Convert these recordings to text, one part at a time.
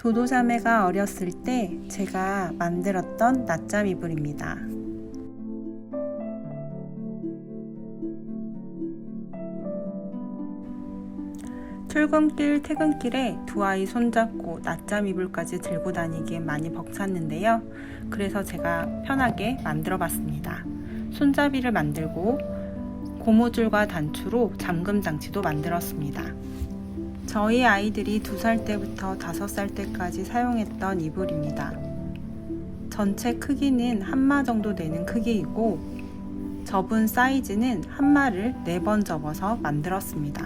도도자매가 어렸을 때 제가 만들었던 낮잠 이불입니다. 출근길, 퇴근길에 두 아이 손잡고 낮잠 이불까지 들고 다니기엔 많이 벅찼는데요. 그래서 제가 편하게 만들어 봤습니다. 손잡이를 만들고 고무줄과 단추로 잠금 장치도 만들었습니다. 저희 아이들이 두살 때부터 다섯 살 때까지 사용했던 이불입니다. 전체 크기는 한마 정도 되는 크기이고 접은 사이즈는 한마를 네번 접어서 만들었습니다.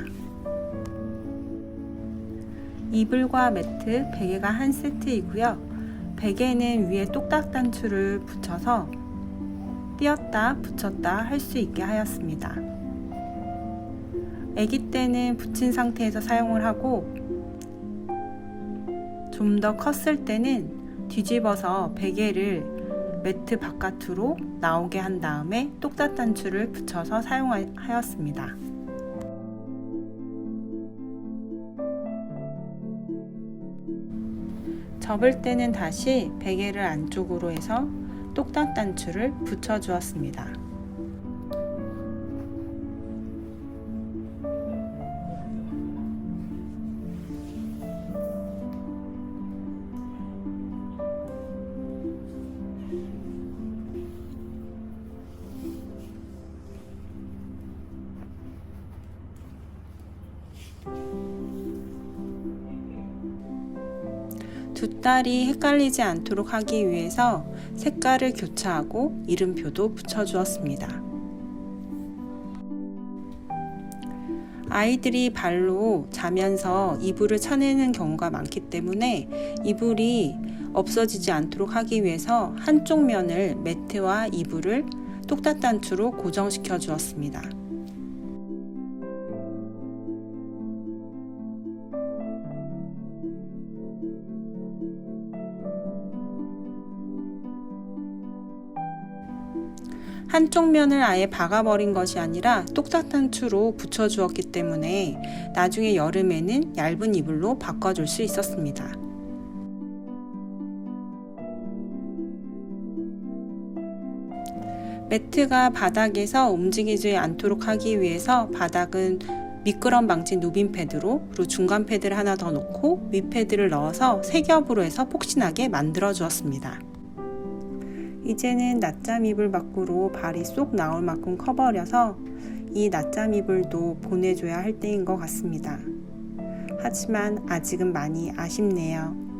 이불과 매트, 베개가 한 세트이고요. 베개는 위에 똑딱 단추를 붙여서 띄었다 붙였다 할 수 있게 하였습니다. 아기 때는 붙인 상태에서 사용을 하고 좀 더 컸을 때는 뒤집어서 베개를 매트 바깥으로 나오게 한 다음에 똑딱 단추를 붙여서 사용하였습니다. 접을 때는 다시 베개를 안쪽으로 해서 똑딱 단추를 붙여 주었습니다. 두 딸이 헷갈리지 않도록 하기 위해서 색깔을 교차하고 이름표도 붙여주었습니다. 아이들이 발로 자면서 이불을 차내는 경우가 많기 때문에 이불이 없어지지 않도록 하기 위해서 한쪽 면을 매트와 이불을 똑딱 단추로 고정시켜 주었습니다. 한쪽 면을 아예 박아버린 것이 아니라 똑딱 단추로 붙여주었기 때문에 나중에 여름에는 얇은 이불로 바꿔줄 수 있었습니다. 매트가 바닥에서 움직이지 않도록 하기 위해서 바닥은 미끄럼 방지 누빔 패드로 그리고 중간 패드를 하나 더 놓고 윗 패드를 넣어서 세 겹으로 해서 폭신하게 만들어 주었습니다. 이제는 낮잠 이불 밖으로 발이 쏙 나올 만큼 커버려서 이 낮잠 이불도 보내줘야 할 때인 것 같습니다. 하지만 아직은 많이 아쉽네요.